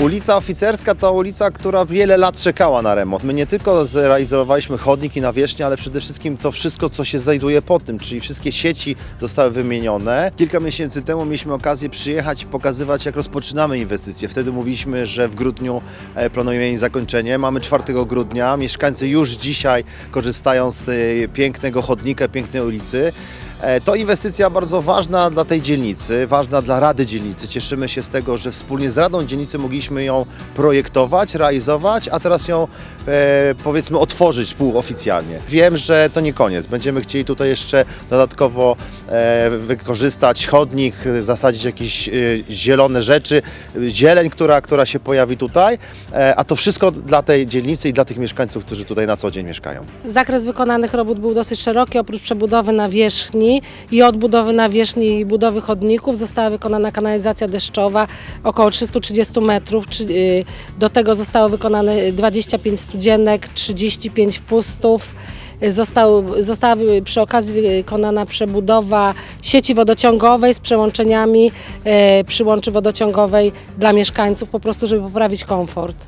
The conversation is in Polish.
Ulica Oficerska to ulica, która wiele lat czekała na remont. My nie tylko zrealizowaliśmy chodnik i nawierzchnię, ale przede wszystkim to wszystko, co się znajduje po tym, czyli wszystkie sieci zostały wymienione. Kilka miesięcy temu mieliśmy okazję przyjechać i pokazywać, jak rozpoczynamy inwestycje. Wtedy mówiliśmy, że w grudniu e, planujemy jej zakończenie. Mamy 4 grudnia. Mieszkańcy już dzisiaj korzystają z tej pięknego chodnika, pięknej ulicy. E, To inwestycja bardzo ważna dla tej dzielnicy, ważna dla Rady Dzielnicy. Cieszymy się z tego, że wspólnie z Radą Dzielnicy mogliśmy ją projektować, realizować, a teraz ją e, powiedzmy otworzyć półoficjalnie. Wiem, że to nie koniec. Będziemy chcieli tutaj jeszcze dodatkowo wykorzystać chodnik, zasadzić jakieś e, zielone rzeczy, zieleń, która, która się pojawi tutaj, e, a to wszystko dla tej dzielnicy i dla tych mieszkańców, którzy tutaj na co dzień mieszkają. Zakres wykonanych robót był dosyć szeroki. Oprócz przebudowy nawierzchni i odbudowy nawierzchni i budowy chodników została wykonana kanalizacja deszczowa około 330 metrów. Y, Do tego zostało wykonane 25 studzienek, 35 wpustów. Został, została przy okazji wykonana przebudowa sieci wodociągowej z przełączeniami e, przy łączy wodociągowej dla mieszkańców, po prostu żeby poprawić komfort.